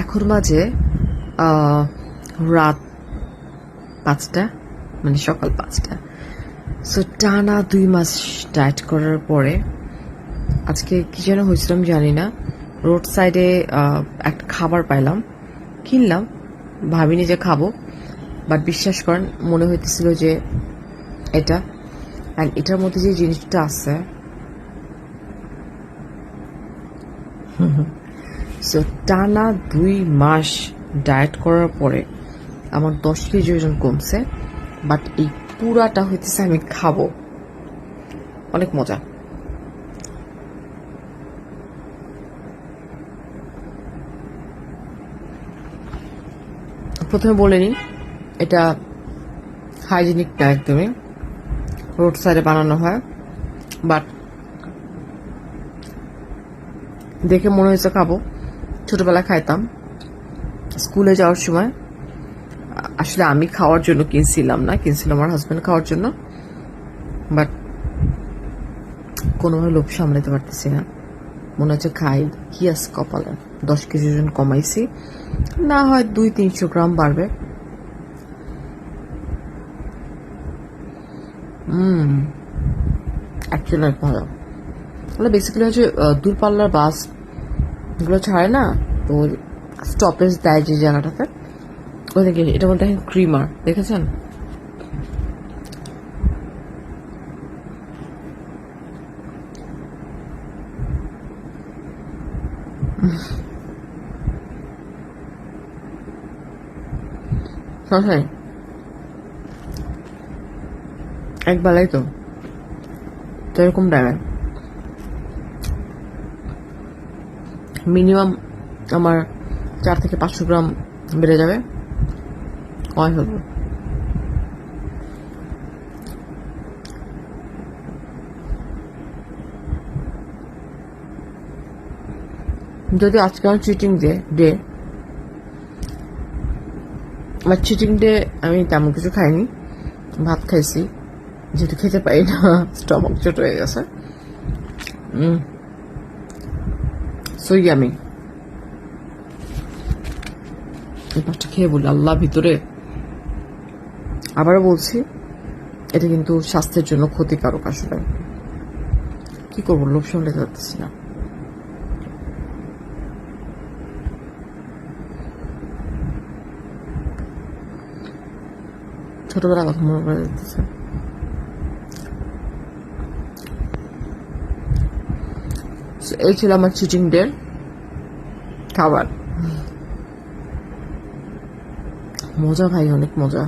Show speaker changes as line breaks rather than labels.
এখন মাঝে রাত পাঁচটা মানে সকাল পাঁচটা। সো টানা দুই মাস ডায়েট করার পরে, আজকে কি যেন হয়েছিলাম জানি না রোড সাইডে একটা খাবার পাইলাম, কিনলাম, ভাবিনি যে খাব বাট বিশ্বাস করেন, মনে হইতেছিল যে এটা অ্যান্ড এটার মধ্যে যে জিনিসটা আছে সো টানা দুই মাস ডায়েট করার পরে আমার দশ কেজি ওজন কমছে বাট এই পুরাটা হইতেছে আমি খাব। অনেক মজা। প্রথমে বলে নিই, এটা হাইজেনিক না একদমই রোড সাইডে বানানো হয় বাট দেখে মনে হয়েছে খাব। ছোটবেলায় খাইতাম। স্কুলে যাওয়ার সময়, আসলে আমি খাওয়ার জন্য কিনছিলাম না, কিনছিলাম আমার হাজব্যান্ড খাওয়ার জন্য। বাট কোনোভাবে লোভ সামলাতে পারতেছি না। মনে হচ্ছে খাই, কি আছে কপালে? দশ কেজি ওজন কমাইছি। না হয় দুই তিনশো গ্রাম বাড়বে। হুম অ্যাকচুয়ালি ভালো। ওগুলো বেসিক্যালি হচ্ছে দূরপাল্লার বাস এগুলো ছাড়ে না, তো স্টপেজ দেয় যে জায়গাটাতে। ওই দেখে এটা বলতে ক্রিমার দেখেছেন? এক বেলায় তো তো এরকম দাঁড়ায় মিনিমাম আমার চার থেকে পাঁচশো গ্রাম বেড়ে যাবে। কয় হলো যদি আজকে আমার চিটিং ডে ডে আমার চিটিং ডে আমি তেমন কিছু খাইনি। ভাত খাইছি, যেহেতু খেতে পারি না স্টমক ছোট হয়ে গেছে। সো ইয়ামি এই পাঁচটা খেয়ে বলি আল্লাহ ভিতরে আবারও বলছি এটা কিন্তু স্বাস্থ্যের জন্য ক্ষতিকারক আসলে কি করব লোভ সামলাতে পারতেছি না ছোটবেলার কথা মনে পড়ে যাচ্ছে। এই ছিল আমার চিটিং ডে খাবার। মজা ভাই অনেক মজা।